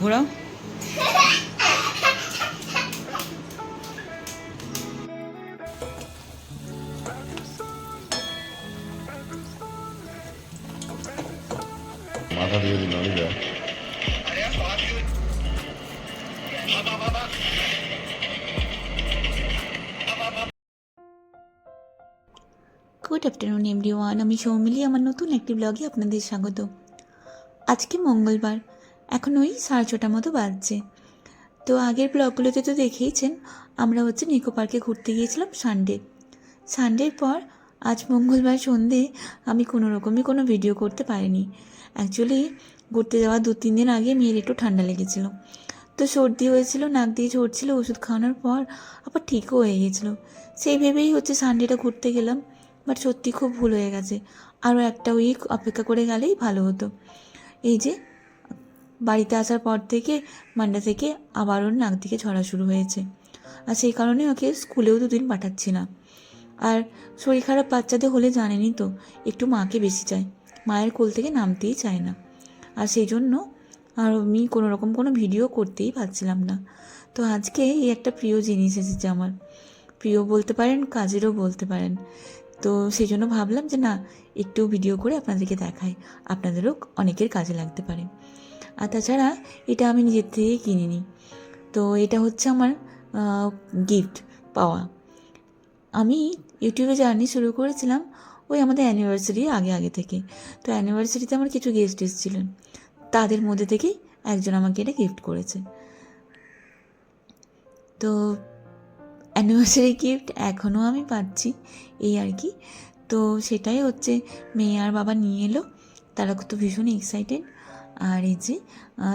ঘোরাও। নড়ে যায় গুড আফটারনুন এমডি ওয়ান আমি সৌমিলি। আমার নতুন একটি ব্লগে আপনাদের স্বাগত। আজকে মঙ্গলবার। এখন ওই সাড়ে ছটার মতো বাজছে। তো আগের ব্লগগুলোতে তো দেখেইছেন, আমরা হচ্ছে নিকো পার্কে ঘুরতে গিয়েছিলাম সানডে। সানডের পর আজ মঙ্গলবার সন্ধে আমি কোনো রকমই কোনো ভিডিও করতে পারিনি। অ্যাকচুয়ালি ঘুরতে যাওয়ার দু তিন দিন আগে মেয়ের একটু ঠান্ডা লেগেছিল। তো সর্দি হয়েছিল, নাক দিয়ে ঝরছিল ওষুধ খাওয়ানোর পর আবার ঠিকও হয়ে গেছিল। সেই ভেবেই হচ্ছে সানডেটা ঘুরতে গেলাম, বাট সত্যি খুব ভুল হয়ে গেছে। আরও একটা উইক অপেক্ষা করে গেলেই ভালো হতো। এই যে বাড়িতে আসার পর থেকে মান্ডা থেকে আবার ওর নাক দিকে ঝরা শুরু হয়েছে। আর সেই কারণে ওকে স্কুলেও দুদিন পাঠাচ্ছি না। আর শরীর খারাপ বাচ্চাদের হলে জানেনই তো, একটু মাকে বেশি চায়। মায়ের কোল থেকে নামতেই চায় না। আর সেই জন্য আর আমি কোনো রকম কোনো ভিডিও করতেই পারছিলাম না। তো আজকে এই একটা প্রিয় জিনিস এসেছে আমার। প্রিয় বলতে পারেন, কাজেরও বলতে পারেন। তো সেই জন্য ভাবলাম যে না, একটু ভিডিও করে আপনাদেরকে দেখাই। আপনাদেরও অনেকের কাজে লাগতে পারে। আর তাছাড়া এটা আমি নিজের থেকেই কিনিনি। তো এটা হচ্ছে আমার গিফট পাওয়া। আমি ইউটিউবে জার্নি শুরু করেছিলাম ওই আমাদের অ্যানিভার্সারি আগে আগে থেকে। তো অ্যানিভার্সারিতে আমার কিছু গেস্ট এসেছিলেন তাদের মধ্যে থেকেই একজন আমাকে এটা গিফট করেছে। তো অ্যানিভার্সারি গিফট এখনও আমি পাচ্ছি এই আর কি। তো সেটাই হচ্ছে, মেয়ে আর বাবা নিয়ে এলো। তারা তো ভীষণ এক্সাইটেড আর এই যে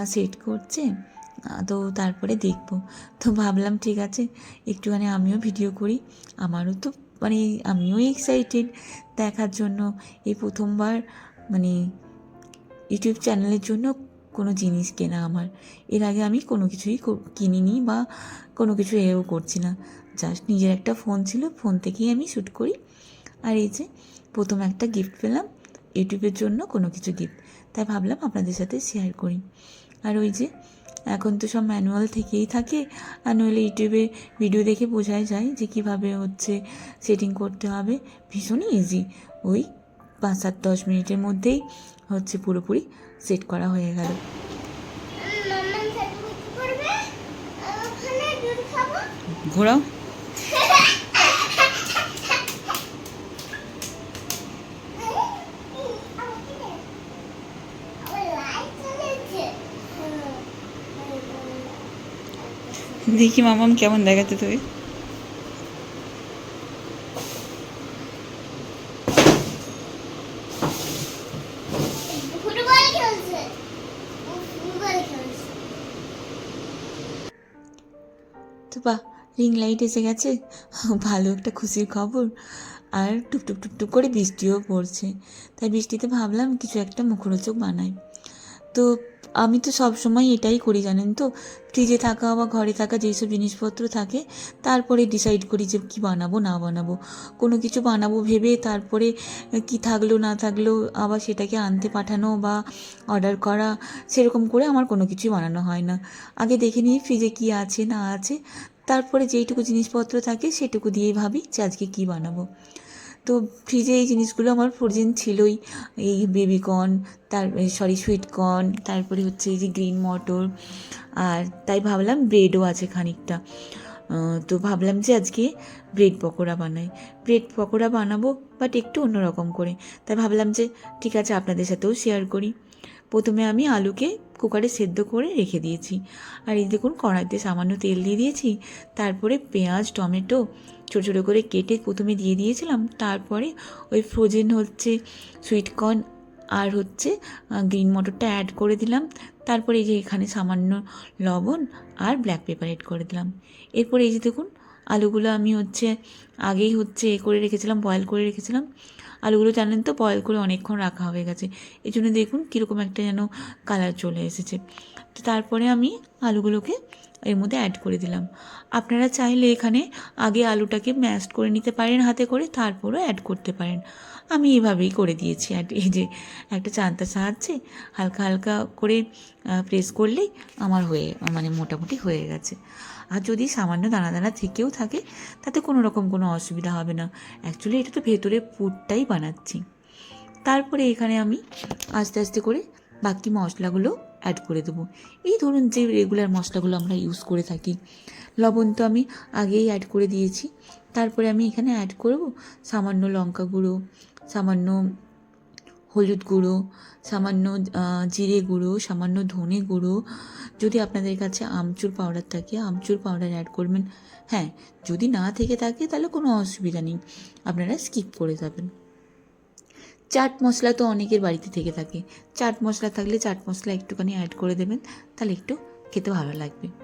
সেট করছে তো তারপরে দেখব। তো ভাবলাম, ঠিক আছে, একটুখানি আমিও ভিডিও করি। আমারও তো মানে আমিও এক্সাইটেড দেখার জন্য। এই প্রথমবার মানে ইউটিউব চ্যানেলের জন্য কোনো জিনিস কেনা আমার। এর আগে আমি কোনো কিছুই কিনিনি বা কোনো কিছু এও করছি না। জাস্ট নিজের একটা ফোন ছিল ফোন থেকেই আমি শ্যুট করি। আর এই যে, প্রথম একটা গিফট পেলাম। ইউটিউবের জন্য কোনো কিছু গিফট তাই ভাবলাম আপনাদের সাথে শেয়ার করি। আর ওই যে এখন তো সব ম্যানুয়াল থেকেই থাকে আর নইলে ইউটিউবে ভিডিও দেখে বোঝাই যায় যে কীভাবে হচ্ছে সেটিং করতে হবে। ভীষণই ইজি ওই পাঁচ সাত দশ মিনিটের মধ্যেই হচ্ছে পুরোপুরি সেট করা হয়ে গেল। ঘোরাও আবার লাইট জ্বলেছে দেখি মামাম কেমন দেখাচ্ছে তোকে। তো বাহ রিং লাইট এসে গেছে। ভালো একটা খুশির খবর। আর টুকটুক টুকটুক করে বৃষ্টিও পড়ছে। তাই বৃষ্টিতে ভাবলাম কিছু একটা মুখরোচক বানাই। তো আমি তো সব সময় এটাই করি, জানেন তো? ফ্রিজে থাকা বা ঘরে থাকা যেসব জিনিসপত্র থাকে, তারপরে ডিসাইড করি যে কি বানাবো, না বানাবো। কোনো কিছু বানাবো ভেবে তারপরে কি থাকল, না থাকল, আবার সেটাকে আনতে পাঠানো বা অর্ডার করা, সেরকম করে আমার কোনো কিছুই বানানো হয় না। আগে দেখে নিই ফ্রিজে কী আছে, না আছে। তারপরে যেইটুকু জিনিসপত্র থাকে, সেটুকু দিয়েই ভাবি যে আজকে কী বানাবো। তো ফ্রিজে এই জিনিসগুলো আমার ফ্রোজেন ছিলই। এই বেবিকর্ন তার সরি সুইটকর্ন তারপরে হচ্ছে এই যে গ্রিন মটর, আর তাই ভাবলাম ব্রেডও আছে খানিকটা। তো ভাবলাম যে আজকে ব্রেড পকোড়া বানাই। ব্রেড পকোড়া বানাবো বাট একটু অন্যরকম করে। তাই ভাবলাম যে ঠিক আছে আপনাদের সাথেও শেয়ার করি। প্রথমে আমি আলুকে কুকারে সেদ্ধ করে রেখে দিয়েছি। আর এই দেখুন, কড়াইতে সামান্য তেল দিয়ে দিয়েছি। তারপরে পেঁয়াজ, টমেটো ছোটো ছোটো করে কেটে প্রথমে দিয়ে দিয়েছিলাম। তারপরে ওই ফ্রোজেন হচ্ছে সুইটকর্ন আর হচ্ছে গ্রিন মটরটা অ্যাড করে দিলাম। তারপরে এই যে এখানে সামান্য লবণ আর ব্ল্যাক পেপার অ্যাড করে দিলাম। এরপরে এই যে দেখুন আলুগুলো আমি হচ্ছে আগেই হচ্ছে এ করে রেখেছিলাম বয়েল করে রেখেছিলাম। আলুগুলো জানেন তো বয়েল করে অনেকক্ষণ রাখা হয়ে গেছে। এই জন্য দেখুন কীরকম একটা যেন কালার চলে এসেছে। তো তারপরে আমি আলুগুলোকে এর মধ্যে অ্যাড করে দিলাম। আপনারা চাইলে এখানে আগে আলুটাকে ম্যাশ করে নিতে পারেন হাতে করে, তারপরও অ্যাড করতে পারেন। আমি এভাবেই করে দিয়েছি আর এই যে একটা চান্তার সাহায্যে হালকা হালকা করে প্রেস করলেই আমার হয়ে মানে মোটামুটি হয়ে গেছে। আর যদি সামান্য দানা দানা থেকেও থাকে, তাতে কোনো রকম কোনো অসুবিধা হবে না। অ্যাকচুয়ালি এটা তো ভেতরে পুরটাই বানাচ্ছি। তারপরে এখানে আমি আস্তে আস্তে করে বাকি মশলাগুলো অ্যাড করে দেবো। এই ধরুন যে রেগুলার মশলাগুলো আমরা ইউজ করে থাকি। লবণ তো আমি আগেই অ্যাড করে দিয়েছি। তারপরে আমি এখানে অ্যাড করব সামান্য লঙ্কা গুঁড়ো সামান্য হলুদ গুঁড়ো, সামান্য জিরে গুঁড়ো, সামান্য ধনে গুঁড়ো। যদি আপনাদের কাছে আমচুর পাউডার থাকে, আমচুর পাউডার অ্যাড করবেন। হ্যাঁ যদি না থেকে থাকে, তাহলে কোনো অসুবিধা নেই। আপনারা স্কিপ করে যাবেন। চাট মশলা তো অনেকের বাড়িতে থেকে থাকে। চাট মশলা থাকলে চাট মশলা একটুখানি অ্যাড করে দেবেন, তাহলে একটু খেতে ভালো লাগবে।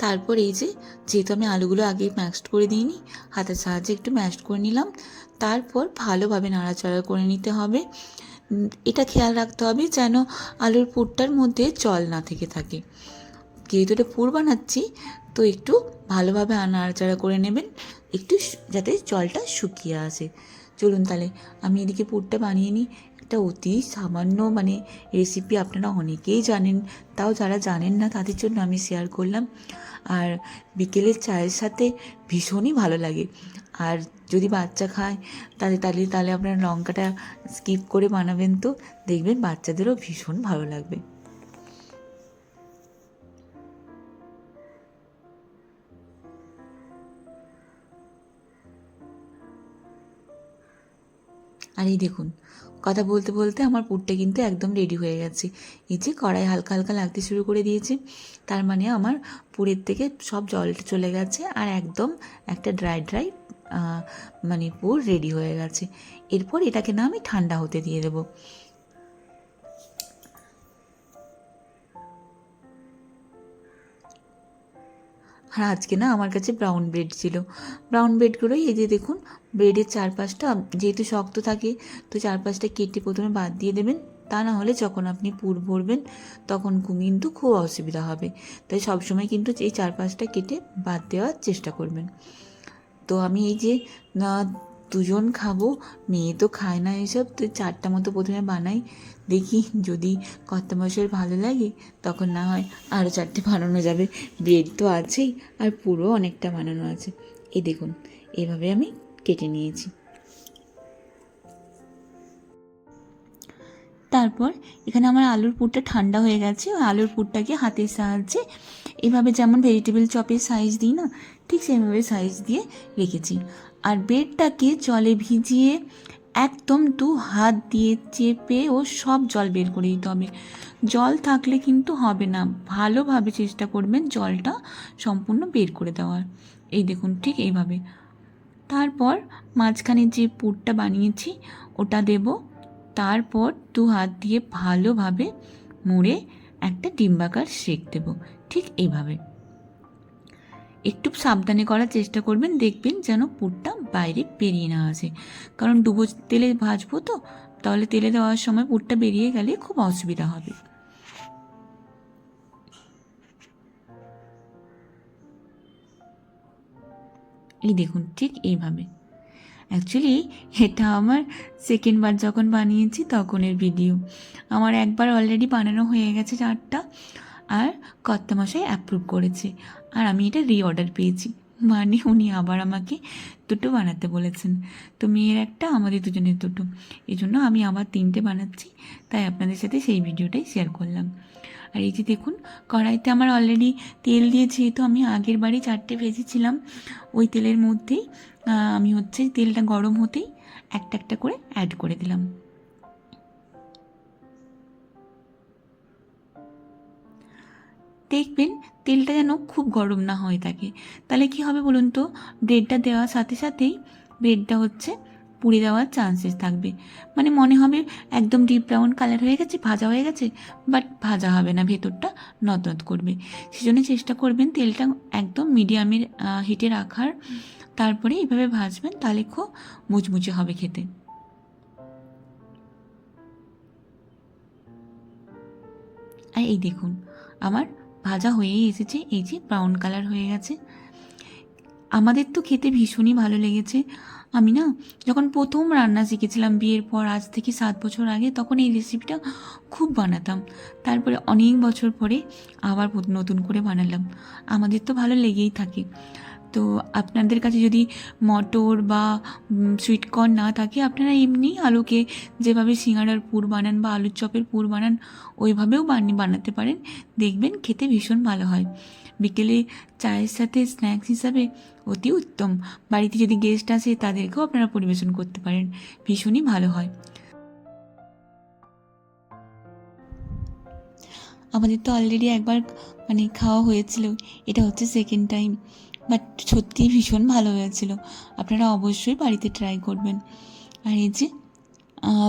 তারপর এই যে, যেহেতু আমি আলুগুলো আগে ম্যাশড করে দিইনি, হাতের সাহায্যে একটু ম্যাশড করে নিলাম। তারপর ভালোভাবে নাড়াচাড়া করে নিতে হবে। এটা খেয়াল রাখতে হবে যেন আলুর পুরটার মধ্যে জল না থেকে থাকে। যেহেতু এটা পুর বানাচ্ছি, তো একটু ভালোভাবে নাড়াচাড়া করে নেবেন, একটু যাতে জলটা শুকিয়ে আসে। চলুন তাহলে, আমি এদিকে পুরটা বানিয়ে নিই। একটা অতি সামান্য মানে রেসিপি আপনারা অনেকেই জানেন, তাও যারা জানেন না তাদের জন্য আমি শেয়ার করলাম। আর বিকেলের চায়ের সাথে ভীষণই ভালো লাগে। আর যদি বাচ্চা খায়, তাহলে তাহলে তাহলে আপনারা লঙ্কাটা স্কিপ করে বানাবেন তো। দেখবেন বাচ্চাদেরও ভীষণ ভালো লাগবে। আর এই দেখুন, কথা বলতে বলতে আমার পুরটা কিন্তু একদম রেডি হয়ে গেছে। এই যে কড়াই হালকা হালকা লাগতে শুরু করে দিয়েছে, তার মানে আমার পুরের থেকে সব জলটা চলে গেছে আর একদম একটা ড্রাই ড্রাই মানে পুর রেডি হয়ে গেছে। এরপর এটাকে না আমি ঠান্ডা হতে দিয়ে দেবো। আর আজকে না আমার কাছে ব্রাউন ব্রেড ছিল। ব্রাউন ব্রেডগুলোই এই যে দেখুন ব্রেডের চারপাশটা যেহেতু শক্ত থাকে, তো চারপাশটা কেটে প্রথমে বাদ দিয়ে দেবেন। তা না হলে যখন আপনি পুর ভরবেন, তখন কিন্তু খুব অসুবিধা হবে। তাই সবসময় কিন্তু এই চারপাশটা কেটে বাদ দেওয়ার চেষ্টা করবেন। তো আমি এই যে দুজন খাব, মেয়ে তো খায় না এসব, তো চারটা মতো প্রথমে বানাই। দেখি যদি কর্তা মশাইয়ের ভালো লাগে, তখন না হয় আরও চারটে বানানো যাবে। ব্রেড তো আছেই, আর পুরো অনেকটা বানানো আছে। এই দেখুন, এভাবে আমি কেটে নিয়েছি। তারপর এখানে আমার আলুর পুরটা ঠান্ডা হয়ে গেছে, ওই আলুর পুরটাকে হাতের সাহায্যে এভাবে যেমন ভেজিটেবল চপের সাইজ দিই না, ঠিক সেইভাবে সাইজ দিয়ে রেখেছি। আর বেডটাকে জলে ভিজিয়ে একদম দু হাত দিয়ে চেপে ও সব জল বের করে দিতে হবে। জল থাকলে কিন্তু হবে না। ভালোভাবে চেষ্টা করবেন জলটা সম্পূর্ণ বের করে দেওয়ার। এই দেখুন ঠিক এইভাবে। তারপর মাঝখানে যে পুরটা বানিয়েছি, ওটা দেব। তারপর দু হাত দিয়ে ভালোভাবে মুড়ে একটা ডিম্বাকার শেক দেব। ঠিক এইভাবে। একটু সাবধানে করার চেষ্টা করবেন, দেখবেন যেন পুরটা বাইরে বেরিয়ে না আসে। কারণ ডুবো তেলে ভাজবো তো, তাহলে তেলে দেওয়ার সময় পুরটা বেরিয়ে গেলে খুব অসুবিধা হবে। এই দেখুন, ঠিক এইভাবে। অ্যাকচুয়ালি এটা আমার সেকেন্ডবার যখন বানিয়েছি, তখনের ভিডিও আমার একবার অলরেডি বানানো হয়ে গেছে চারটা। আর কর্তামশাই অ্যাপ্রুভ করেছে। আর আমি এটা রি অর্ডার পেয়েছি। মানে উনি আবার আমাকে দুটো বানাতে বলেছেন। তো মেয়ের একটা, আমাদের দুজনের দুটো। এই জন্য আমি আবার তিনটে বানাচ্ছি। তাই আপনাদের সাথে সেই ভিডিওটাই শেয়ার করলাম। আর এই যে দেখুন, কড়াইতে আমার অলরেডি তেল দিয়েছি যেহেতু আমি আগের বাড়ি চারটে ভেজেছিলাম, ওই তেলের মধ্যেই আমি হচ্ছে তেলটা গরম হতেই একটা একটা করে অ্যাড করে দিলাম। দেখবেন তেলটা যেন খুব গরম না হয়ে থাকে। তাহলে কি হবে বলুন তো? ব্রেডটা দেওয়ার সাথে সাথেই ব্রেডটা হচ্ছে পুড়ে যাওয়ার চান্সেস থাকবে। মানে মনে হবে একদম ডিপ ব্রাউন কালার হয়ে গেছে, ভাজা হয়ে গেছে বাট ভাজা হবে না, ভেতরটা নতনত করবে। সেজন্য চেষ্টা করবেন তেলটা একদম মিডিয়ামের হিটে রাখার। তারপরে এভাবে ভাজবেন, তাহলে খুব মুচমুচে হবে খেতে। আর এই দেখুন, আমার ভাজা হয়েই এসেছে, এই যে ব্রাউন কালার হয়ে গেছে। আমাদের তো খেতে ভীষণই ভালো লেগেছে। আমি না যখন প্রথম রান্না শিখেছিলাম বিয়ের পর, আজ থেকে সাত বছর আগে, তখন এই রেসিপিটা খুব বানাতাম। তারপরে অনেক বছর পরে আবার নতুন করে বানালাম। আমাদের তো ভালো লেগেই থাকে। তো আপনাদের কাছে যদি মটর বা সুইটকর্ন না থাকে, আপনারা এমনি আলুকে যেভাবে সিঙ্গাড়ার পুর বানান বা আলুর চপের পুর বানান, ওইভাবেও বানিয়ে বানাতে পারেন। দেখবেন খেতে ভীষণ ভালো হয়। বিকেলে চায়ের সাথে স্ন্যাক্স হিসাবে অতি উত্তম। বাড়িতে যদি গেস্ট আসে, তাদেরকেও আপনারা পরিবেশন করতে পারেন। ভীষণই ভালো হয়। আমাদের তো অলরেডি একবার মানে খাওয়া হয়েছিল। এটা হচ্ছে সেকেন্ড টাইম বাট সত্যিই ভীষণ ভালো হয়েছিল। আপনারা অবশ্যই বাড়িতে ট্রাই করবেন। আর এই যে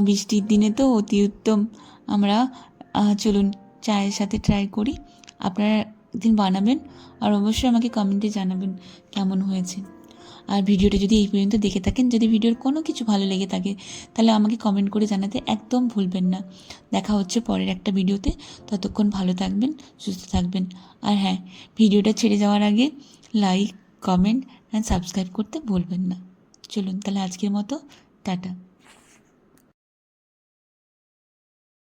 বৃষ্টির দিনে তো অতি উত্তম। আমরা চলুন চায়ের সাথে ট্রাই করি। আপনারা একদিন বানাবেন আর অবশ্যই আমাকে কমেন্টে জানাবেন কেমন হয়েছে। আর ভিডিওটা যদি এই পর্যন্ত দেখে থাকেন, যদি ভিডিওর কোনো কিছু ভালো লেগে থাকে, তাহলে আমাকে কমেন্ট করে জানাতে একদম ভুলবেন না। দেখা হচ্ছে পরের একটা ভিডিওতে। ততক্ষণ ভালো থাকবেন, সুস্থ থাকবেন। আর হ্যাঁ ভিডিওটা ছেড়ে যাওয়ার আগে লাইক কমেন্ট অ্যান্ড সাবস্ক্রাইব করতে ভুলবেন না। চলুন তাহলে আজকের মতো টাটা।